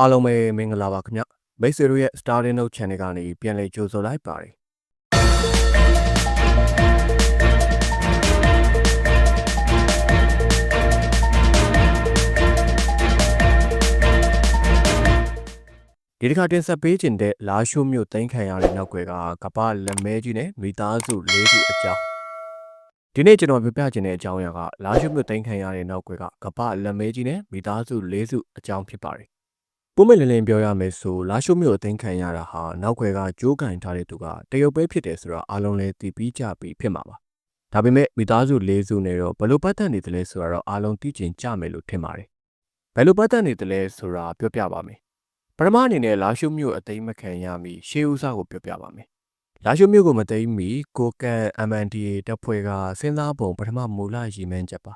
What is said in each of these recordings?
အားလုံးပဲမင်္ဂလာပါခင်ဗျမိတ်ဆွေတို့ရဲ့ Starting Note Channel ကနေပြန်လည်ကြိုဆိုလိုက်ပါတယ်ဒီတစ်ခါတင်ဆက်ပေးခြင်းတဲ့လာရှိုးမြို့တိန်ခံရတဲ့နောက်ွယ်ကကပ္ပလက်မဲကြီးနဲ့မိသားစု၄ခုအကြောင်းဒီနေ့ကျွန်တော်ပြောပြခြင်းတဲ့အကြောင်းအရာကလာရှိုးမြို့တိန်ခံရတဲ့နောက်ွယ်ကကပ္ပလက်မဲကြီးနဲ့မိသားစု၄စုအကြောင်းဖြစ်ပါတယ် ပုံမဲ့လင်းလင်းပြောရမယ်ဆိုလာရှိုးမြို့အသိမ်းခံရတာဟာနောက်ွယ်ကကြိုးကင်ထားတဲ့သူကတရုတ်ပဲဖြစ်တယ်ဆိုတော့အားလုံးလည်းသိပြီးကြပြီးဖြစ်မှာပါဒါပေမဲ့မိသားစု၄စုနဲ့တော့ဘယ်လိုပတ်သက်နေသလဲဆိုတော့အားလုံးသိကျင်ကြမယ်လို့ထင်ပါတယ်ဘယ်လိုပတ်သက်နေသလဲဆိုတာပြောပြပါမယ်ပထမအနေနဲ့လာရှိုးမြို့အသိမ်းမခံရမီရှေးဦးစားကိုပြောပြပါမယ်လာရှိုးမြို့ကိုမသိမ်းမီကိုကန် MNDA တပ်ဖွဲ့ကစဉ်းစားပုံပထမမူလရည်မှန်းချက်ပါ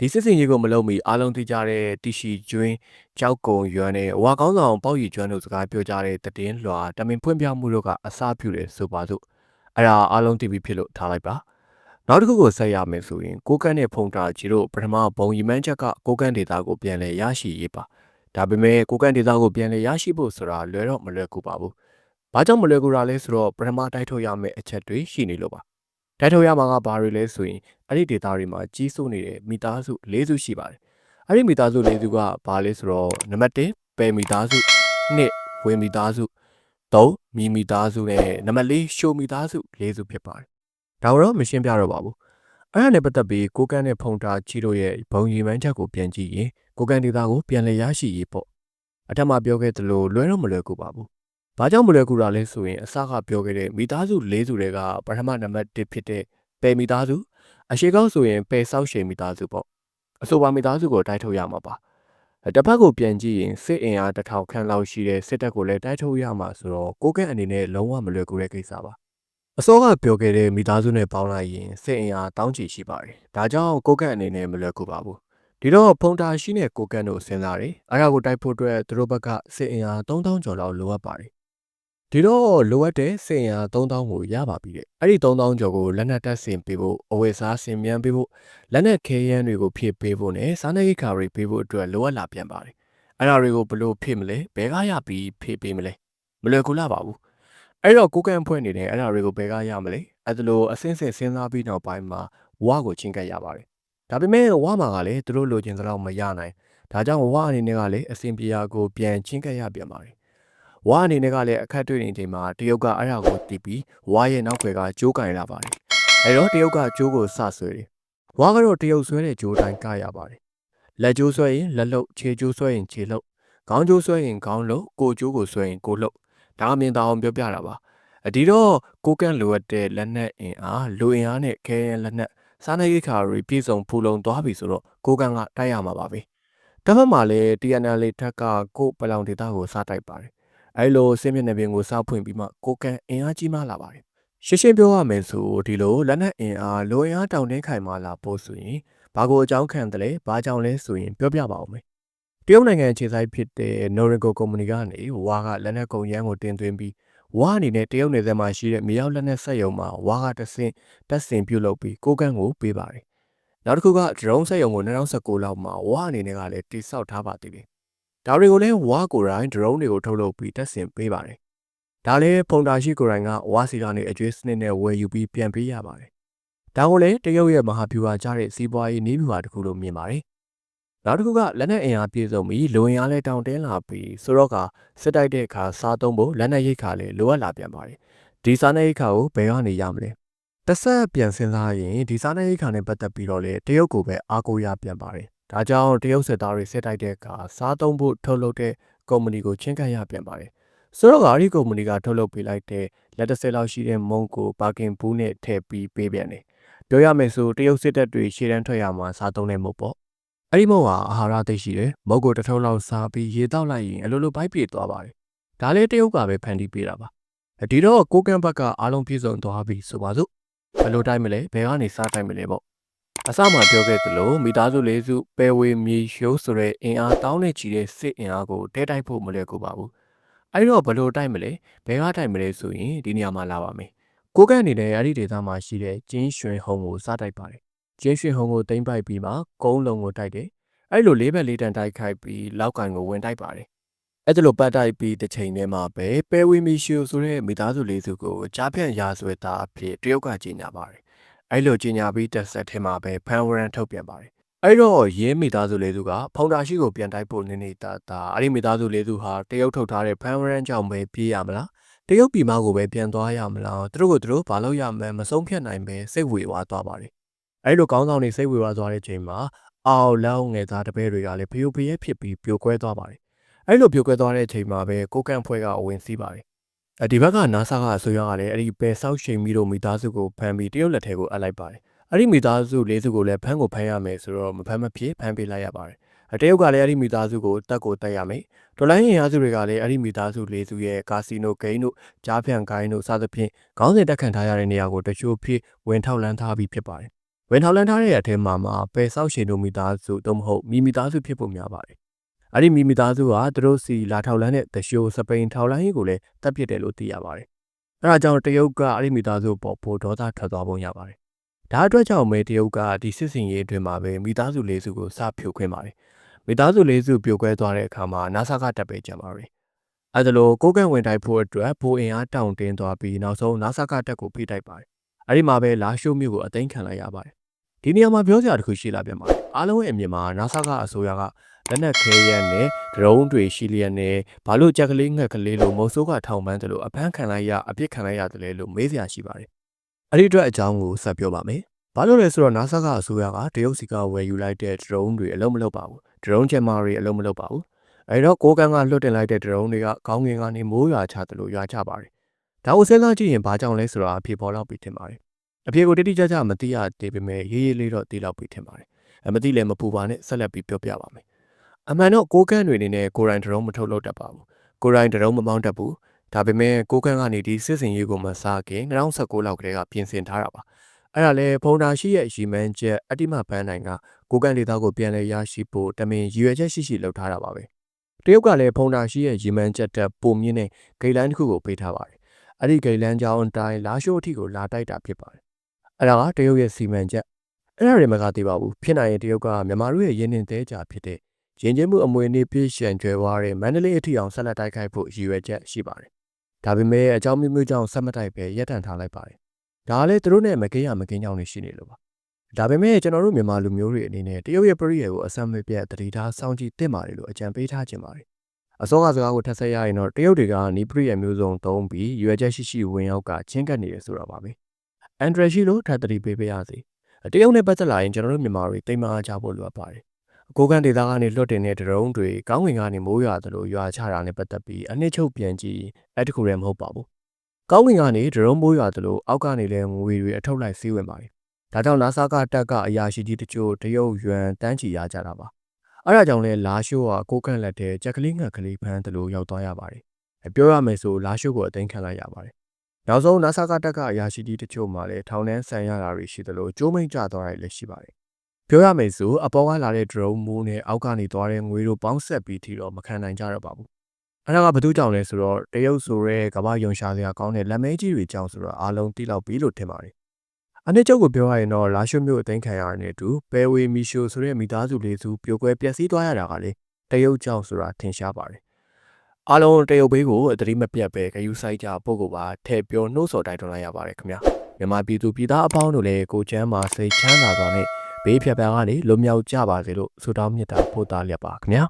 ဒီစစ်စင်ကြီးကိုမလုပ်မီအားလုံးသိကြတဲ့တီရှီကျွင်းကြောက်ကုံရွမ်းနဲ့ဝါကောင်းဆောင်ပေါ့ရီကျွမ်းတို့စကားပြောကြတဲ့တည်င်းလွှာတမင်ဖွင့်ပြမှုတို့ကအစားပြုတယ်ဆိုပါစို့အဲ့ဒါအားလုံးသိပြီးဖြစ်လို့ထားလိုက်ပါနောက်တစ်ခုကိုဆက်ရမယ်ဆိုရင်ကိုကန့်နဲ့ဖုန်တာကြီးတို့ပထမဘုံရီမန်းချက်ကကိုကန့်ဒေတာကိုပြန်လဲရရှိရေးပါဒါပေမဲ့ကိုကန့်ဒေတာကိုပြန်လဲရရှိဖို့ဆိုတာလွယ်တော့မလွယ်ကူပါဘူးဘာကြောင့်မလွယ်ကူတာလဲဆိုတော့ပထမတိုက်ထုတ်ရမယ့်အချက်တွေရှိနေလို့ပါ တိုက်ထုတ်ရမှာကဘာတွေလဲဆိုရင်အဲ့ဒီဒေတာတွေမှာကြီးစိုးနေတဲ့မိသားစု၄စုရှိပါတယ်အဲ့ဒီမိသားစု၄စုကဘာလဲဆိုတော့နံပါတ်1ပယ်မိသားစု2ဝင်းမိသားစု3မိမိသားစုနဲ့နံပါတ်4ရှိုမိသားစု၄စုဖြစ်ပါတယ်ဒါတော့မရှင်းပြတော့ပါဘူးအဲ့ဒါနဲ့ပတ်သက်ပြီးကိုကန်းနဲ့ဖုန်တာချီတို့ရဲ့ဘုံရီမှန်းချက်ကိုပြန်ကြည့်ရင်ကိုကန်းဒေတာကိုပြန်လည်ရရှိရေးပေါ့အထက်မှာပြောခဲ့သလိုလွယ်တော့မလွယ်ကူပါဘူး ဘာကြောင့်မလွယ်ကူတာလဲဆိုရင်အစကပြောခဲ့တဲ့မိသားစု၄စုတွေကပထမနံပါတ်1ဖြစ်တဲ့ပယ်မိသားစုအရှိကောက်ဆိုရင်ပယ်ဆောက်ရှည်မိသားစုပေါ့အဆိုပါမိသားစုကိုတိုက်ထုတ်ရမှာပါတစ်ဖက်ကိုပြန်ကြည့်ရင်စစ်အင်အားတစ်ထောင်ခန့်လောက်ရှိတဲ့စစ်တပ်ကိုလည်းတိုက်ထုတ်ရမှာဆိုတော့ကိုကန့်အနေနဲ့လုံးဝမလွယ်ကူတဲ့ကိစ္စပါအစောကပြောခဲ့တဲ့မိသားစုနဲ့ပေါင်းလိုက်ရင်စစ်အင်အားတောင်းချီရှိပါတယ်ဒါကြောင့်ကိုကန့်အနေနဲ့မလွယ်ကူပါဘူးဒီတော့ဖုန်တာရှိနဲ့ကိုကန့်တို့စဉ်းစားတယ်အဲ့ဒါကိုတိုက်ဖို့အတွက်သူတို့ဘက်ကစစ်အင်အား3000ကျော်လောက်လိုအပ်ပါတယ် ဒီတော့လိုအပ်တဲ့စင်ရ3000ကိုရပါပြီတဲ့အဲ့ဒီ3000ကျော်ကိုလက်နက်တက်ဆင်ပေးဖို့အဝယ်စားဆင်မြန်းပေးဖို့လက်နက်ခဲယမ်းတွေကိုဖြည့်ပေးဖို့နဲ့စားနပ်ရိက္ခာတွေပေးဖို့အတွက်လိုအပ်လာပြန်ပါတယ်အဲ့ဒါတွေကိုဘလို့ဖြည့်မလဲဘယ်ကရပြီးဖြည့်ပေးမလဲမလွယ်ကူလာပါဘူးအဲ့တော့ကိုကန့်ဖွဲ့နေတဲ့အဲ့ဒါတွေကိုဘယ်ကရမလဲအဲ့ဒါလိုအစင်းစင်စဉ်းစားပြီးနောက်ပိုင်းမှာဝါကိုချင်းကပ်ရပါတယ်ဒါပေမဲ့ဝါမှာကလည်းသူတို့လိုချင်သလောက်မရနိုင်ဒါကြောင့်ဝါအနေနဲ့ကလည်းအစင်ပြေယာကိုပြန်ချင်းကပ်ရပြန်ပါတယ် ဝါအနေနဲ့ကလည်းအခက်တွေ့နေချိန်မှာတရုတ်ကအဲ့ဒါကိုတီးပြီးဝါရဲ့နောက်ွယ်ကကြိုးကင်လာပါတယ်အဲတော့တရုတ်ကကြိုးကိုစဆွဲတယ်ဝါကတော့တရုတ်ဆွဲတဲ့ကြိုးတိုင်းကရပါတယ်လက်ကြိုးဆွဲရင်လက်လုတ်ခြေကြိုးဆွဲရင်ခြေလုတ်ခေါင်းကြိုးဆွဲရင်ခေါင်းလုတ်ကိုကြိုးကိုဆွဲရင်ကိုလုတ်ဒါအမြင်သာအောင်ပြောပြတာပါအဒီတော့ကိုကန့်လိုအပ်တဲ့လက်နက်အင်အားလူအင်အားနဲ့ခဲရင်လက်နက်စားနပ်ရိက္ခာတွေပြည့်စုံဖူလုံသွားပြီဆိုတော့ကိုကန့်ကတိုက်ရမှာပါပဲတစ်ဖက်မှာလည်း TNL ထက်ကကိုပလောင်ဒေတာကိုစားတိုက်ပါတယ် အဲလိုစင်းမြင့်နေပင်ကိုစောက်ဖွင့်ပြီးမှကိုကန်အင်အားကြီးမှလာပါတယ်ရှင်းရှင်းပြောရမယ်ဆိုဒီလိုလက်နက်အင်အားလိုအင်အားတောင်းတင်းခိုင်မာလာပို့ဆိုရင်ဘာကိုအကြောင်းခံတယ်လဲဘာကြောင့်လဲဆိုရင်ပြောပြပါဦးမယ်တရုတ်နိုင်ငံခြေဆိုင်ဖြစ်တဲ့ Norinco Company ကနေဝါကလက်နက်ကုန်ရန်ကိုတင်သွင်းပြီးဝါအနေနဲ့တရုတ်နယ်စပ်မှာရှိတဲ့မြေရောက်လက်နက်ဆက်ရုံမှာဝါကတဆင့်တက်ဆင်ပြုတ်လုပ်ပြီးကိုကန့်ကိုပေးပါတယ်နောက်တစ်ခုက drone ဆက်ရုံကို2019လောက်မှာဝါအနေနဲ့ကလည်းတိစောက်ထားပါသေးတယ် ဒါတွေကိုလည်းဝါကိုရိုင်း drone တွေကိုထုတ်လုပ်ပြီးတက်ဆင်ပေးပါတယ်။ဒါလည်းဖုန်တာရှိကိုရိုင်းကဝါစီကနေအကျွေးစနစ်နဲ့ဝယ်ယူပြီးပြန်ပေးရပါတယ်။ဒါကိုလည်းတရုတ်ရဲ့မဟာဗျူဟာကြားတဲ့စီးပွားရေးနည်းဗျူဟာတစ်ခုလို့မြင်ပါတယ်။နောက်တစ်ခုကလက်နက်အင်အားပြည့်စုံပြီးလူဝင်အားလည်းတောင်းတင်းလာပြီးဆိုတော့ကစစ်တိုက်တဲ့အခါစားသုံးဖို့လက်နက်ရိတ်ခါလည်းလိုအပ်လာပြန်ပါတယ်။ဒီစားနပ်ရိတ်ခါကိုဘယ်ကနေရမလဲ။တစ်ဆက်ပြန်စဉ်းစားရင်ဒီစားနပ်ရိတ်ခါနဲ့ပတ်သက်ပြီးတော့လေတရုတ်ကိုပဲအားကိုးရပြန်ပါတယ် ဒါကြောင့်တရုတ်စစ်သားတွေစစ်တိုက်တဲ့အခါစားသုံးဖို့ထုတ်လုပ်တဲ့ကုမ္ပဏီကိုချင်းကပ်ရပြန်ပါတယ်။ဆိုတော့အဲ့ဒီကုမ္ပဏီကထုတ်လုပ်ပေးလိုက်တဲ့လက်တစ်စက်လောက်ရှိတဲ့မုံကိုပါကင်ဘူးနဲ့ထည့်ပြီးပေးပြန်တယ်။ပြောရမယ်ဆိုတရုတ်စစ်တပ်တွေရှေ့တန်းထွက်ရမှာစားသုံးတဲ့မုံပေါ့။အဲ့ဒီမုံဟာအာဟာရသိရှိတယ်။မုံကိုတစ်ထုံးလောက်စားပြီးရေတောက်လိုက်ရင်အလိုလိုပိုက်ပြေသွားပါတယ်။ဒါလေးတရုတ်ကပဲဖန်တီးပေးတာပါ။ဒီတော့ကိုကန့်ဘက်ကအားလုံးပြည့်စုံသွားပြီဆိုပါစို့။ဘယ်လိုတိုင်းမလဲဘယ်ကနေစားတိုင်းမလဲပေါ့ အစမှပြောခဲ့သလိုမိသားစုလေးစုပယ်ဝေမြေရှိုးဆိုတဲ့အင်အားတောင်းနဲ့ချီတဲ့စစ်အင်အားကိုတဲတိုက်ဖို့မလွယ်ကူပါဘူး။အဲဒီတော့ဘလို့တိုက်မလဲဘယ်ကတိုက်မလဲဆိုရင်ဒီနေရာမှာလာပါမယ်။ကိုကန့်အနေနဲ့အဲ့ဒီဒေသမှာရှိတဲ့ကျင်းရွှင်ဟုံကိုစားတိုက်ပါတယ်။ကျင်းရွှင်ဟုံကိုတင်ပိုက်ပြီးမှကုန်းလုံးကိုတိုက်တယ်။အဲ့လိုလေးဘက်လေးတန်တိုက်ခိုက်ပြီးလောက်ကန်ကိုဝင်တိုက်ပါတယ်။အဲ့ဒါလိုပတ်တိုက်ပြီးတစ်ချိန်တည်းမှာပဲပဲဝီမီရှိုဆိုတဲ့မိသားစုလေးစုကိုကြားဖြန့်ရာဇဝတ်သားအဖြစ်တရုတ်ကကြီးညာပါတယ် အဲ့လိုကြီးညာပြီးတက်ဆက်ထဲမှာပဲဖန်ဝရန်ထုတ်ပြန်ပါတယ်အဲ့တော့ရင်းမိသားစုလေးစုကဖုန်တာရှိကိုပြန်တိုက်ဖို့နေနေတာတာအဲ့ဒီမိသားစုလေးစုဟာတရုတ်ထုတ်ထားတဲ့ဖန်ဝရန်ကြောင့်ပဲပြေးရမလားတရုတ်ပြည်မကိုပဲပြန်သွားရမလားသူတို့ကသူတို့ဘာလို့ရမလဲမဆုံးဖြတ်နိုင်ပဲစိတ်ဝေဝါသွားပါတယ်အဲ့လိုကောင်းဆောင်တွေစိတ်ဝေဝါသွားတဲ့ချိန်မှာအော်လောင်းငယ်သားတပည့်တွေကလည်းဖျို့ဖျဲဖြစ်ပြီးပြိုကွဲသွားပါတယ်အဲ့လိုပြိုကွဲသွားတဲ့အချိန်မှာပဲကိုကန့်ဖွဲကအဝင်စီးပါတယ် အဒီဘက်က NASA ကအစိုးရကလည်းအဲ့ဒီပယ်ဆောက်ရှိန်ပြီးတော့မိသားစုကိုဖမ်းပြီးတရုတ်လက်ထဲကိုအပ်လိုက်ပါတယ်အဲ့ဒီမိသားစုလေးစုကိုလည်းဖမ်းကိုဖမ်းရမယ်ဆိုတော့မဖမ်းမဖြစ်ဖမ်းပေးလိုက်ရပါတယ်တရုတ်ကလည်းအဲ့ဒီမိသားစုကိုတက်ကိုတက်ရမယ်ဒေါ်လာရင်းရာစုတွေကလည်းအဲ့ဒီမိသားစုလေးစုရဲ့ကာစီနိုဂိမ်းတို့ကြားဖြန့်ဂိုင်းတို့စသဖြင့်ခေါင်းစဉ်တက်ခံထားရတဲ့နေရာကိုတချို့ဖြစ်ဝင်ထောက်လန်းထားပြီးဖြစ်ပါတယ်ဝင်ထောက်လန်းထားတဲ့အထဲမှာမှာပယ်ဆောက်ရှင်တို့မိသားစုသို့မဟုတ်မိမိသားစုဖြစ်ဖို့များပါတယ် အဲ့ဒီမိမိသားစုကသူတို့စီလာထောက်လန်းတဲ့တရှိုးစပိန်ထောက်လန်းရေးကိုလည်းတပ်ပစ်တယ်လို့သိရပါတယ်အဲ့ဒါကြောင့်တရုတ်ကအဲ့ဒီမိသားစုပေါ်ဖို့ဒေါသထွက်သွားပုံရပါတယ်ဒါအတွက်ကြောင့်မဲတရုတ်ကဒီစစ်စင်ရေးအတွင်းမှာပဲမိသားစုလေးစုကိုစဖြိုခွင်းပါတယ်မိသားစုလေးစုပြိုကွဲသွားတဲ့အခါမှာ NASA ကတပ်ပေးကြပါရီအဲဒါလိုကိုကန့်ဝင်တိုက်ဖို့အတွက်ဘိုးအင်အားတောင့်တင်းသွားပြီးနောက်ဆုံး NASA ကတပ်ကိုဖိတိုက်ပါတယ်အဲဒီမှာပဲလာရှိုးမြို့ကိုအသိမ်းခံလိုက်ရပါတယ် ဒီနေရာမှာပြောစရာတစ်ခုရှိလာပြန်ပါတယ်အားလုံးရဲ့အမြင်မှာ NASA ကအစိုးရကလက်နက်ခဲယမ်းနဲ့ဒရုန်းတွေရှိလျက်နဲ့ဘာလို့ကြက်ကလေးငှက်ကလေးလိုမုံဆိုးကထောင်ပန်းတယ်လို့အဖမ်းခံလိုက်ရအပြစ်ခံလိုက်ရတယ်လို့မေးစရာရှိပါတယ်အဲ့ဒီအတွက်အကြောင်းကိုဆက်ပြောပါမယ်ဘာလို့လဲဆိုတော့ NASA ကအစိုးရကတရုတ်စီကဝယ်ယူလိုက်တဲ့ drone တွေအလုံးမလုပ်ပါဘူး drone jammer တွေအလုံးမလုပ်ပါဘူးအဲတော့ကိုကန်းကလွတ်တင်လိုက်တဲ့ drone တွေကခေါင်းငင်ကနေမိုးရွာချတယ်လို့ရွာချပါတယ်ဒါကိုစဉ်းစားကြည့်ရင်ဘာကြောင့်လဲဆိုတာအဖြေပေါ်လောက်ပြီးထင်ပါတယ် အဖြေကိုတိတိကျကျမသိရသေးပေမဲ့ရေးရေးလေးတော့သိလောက်ပြီးထင်ပါတယ်အမသိလည်းမပူပါနဲ့ဆက်လက်ပြီးပြောပြပါမယ်အမှန်တော့ကိုကန်းတွေအနေနဲ့ကိုရိုင်း drone မထုတ်လုပ်တတ်ပါဘူးကိုရိုင်း drone မမောင်းတတ်ဘူးဒါပေမဲ့ကိုကန်းကနေဒီစစ်စင်ရေးကိုမစားခင်2019လောက်ကတည်းကပြင်ဆင်ထားတာပါအဲ့ဒါလဲဖုန်တာရှိရဲ့ရီမန်းချက်အတိမပန်းနိုင်ကကိုကန်ဒေတာကိုပြန်လဲရရှိဖို့တမင်ရည်ရွယ်ချက်ရှိရှိလုပ်ထားတာပါပဲတရုတ်ကလည်းဖုန်တာရှိရဲ့ရီမန်းချက်တက်ပုံမြင့်တဲ့ဂိတ်လိုင်းတစ်ခုကိုပေးထားပါတယ်အဲ့ဒီဂိတ်လန်းကြောင်းအတိုင်းလာရှိုးအထိကိုလာတိုက်တာဖြစ်ပါတယ် အဲ့ဒါကတရုတ်ရဲ့စီမံချက်အဲ့ဒါတွေမကသေးပါဘူးဖြစ်နိုင်ရင်တရုတ်ကမြန်မာတို့ရဲ့ရင်းနှင်းသေးကြဖြစ်တဲ့ရင်ကျင်းမှုအမွေနေ့ပြည့်ရှံကျွဲဝါးတဲ့မန္တလေးအထိအောင်ဆက်လက်တိုက်ခိုက်ဖို့ရည်ရွယ်ချက်ရှိပါတယ်ဒါပေမဲ့အကြောင်းမျိုးမျိုးကြောင့်ဆက်မတိုက်ပဲရပ်တန့်ထားလိုက်ပါတယ်ဒါလည်းသူတို့နဲ့မကင်းရမကင်းကြောင်းနေရှိနေလို့ပါဒါပေမဲ့ကျွန်တော်တို့မြန်မာလူမျိုးတွေအနေနဲ့တရုတ်ရဲ့ပရိယေကိုအစမ်းမပြတ်တတိထားစောင့်ကြည့်တင်ပါတယ်လို့အကြံပေးထားခြင်းပါတယ်အစောကစကားကိုထပ်ဆက်ရရင်တော့တရုတ်တွေကနီးပရိယေမျိုးစုံသုံးပြီးရွယ်ချက်ရှိရှိဝင်ရောက်ကချင်းကပ်နေတယ်ဆိုတော့ပါပဲ အန်ဒရရှိလို့ထပ်တတိပေးပေးရစီတရုတ်နဲ့ပတ်သက်လာရင်ကျွန်တော်တို့မြန်မာတွေတိမ်မာကြဖို့လိုအပ်ပါတယ်အကိုကန်ဒေတာကနေလွတ်တင်တဲ့ဒရုန်းတွေကောင်းကင်ကနေမိုးရွာသလိုရွာချတာနဲ့ပတ်သက်ပြီးအနှစ်ချုပ်ပြန်ကြည့်အဲ့တခုလည်းမဟုတ်ပါဘူးကောင်းကင်ကနေဒရုန်းမိုးရွာသလိုအောက်ကနေလည်းငွေတွေအထုတ်လိုက်စီးဝင်ပါတယ်။ဒါကြောင့်နာဆာကတက်ကအရာရှိကြီးတချို့တရုတ်ယွမ်တန်းချီရကြတာပါ။အဲဒါကြောင့်လဲလာရှိုးကကိုကန့်လက်တဲ့ကြက်ကလေးငှက်ကလေးဖမ်းသလိုရောက်သွားရပါတယ်။ပြောရမယ်ဆိုလာရှိုးကိုအသိမ်းခံလိုက်ရပါတယ်။ နောက်ဆုံးနာဆာကတက်ကအရာရှိကြီးတချို့မှလည်းထောင်ထဲဆန်ရတာတွေရှိသလိုကျိုးမိန်ကျသွားတာလည်းရှိပါတယ်။ပြောရမယ်ဆိုအပေါ်ကလာတဲ့ drone မိုးနဲ့အောက်ကနေသွားတဲ့ငွေတို့ပေါင်းဆက်ပြီးထီတော့မခံနိုင်ကြတော့ပါဘူးအဲ့ဒါကဘသူကြောင့်လဲဆိုတော့တရုတ်ဆိုရဲကမ္ဘာယုံရှာစရာကောင်းတဲ့လက်မဲကြီးတွေကြောင့်ဆိုတော့အားလုံးသိလောက်ပြီလို့ထင်ပါတယ်အနှစ်ချုပ်ကိုပြောရရင်တော့လာရှုမြို့အသိမ်းခံရတဲ့အတူပဲဝေမီရှိုဆိုတဲ့မိသားစုလေးစုပြိုကွဲပျက်စီးသွားရတာကလေတရုတ်ကြောင့်ဆိုတာထင်ရှားပါတယ် အားလုံးတရုတ်ဘေးကိုအတိမပြတ်ပဲဂယူဆိုင်ကြပုတ်ကိုပါထည့်ပြောနှိုးဆော်တိုက်တွန်းလိုက်ရပါတယ်ခင်ဗျာမြန်မာပြည်သူပြည်သားအပေါင်းတို့လည်းကိုချမ်းမှာစိတ်ချမ်းသာစွာနဲ့ဘေးဖြတ်ပန်းကနေလွတ်မြောက်ကြပါစေလို့ဆုတောင်းမြတ်တာပို့သားလျက်ပါခင်ဗျာ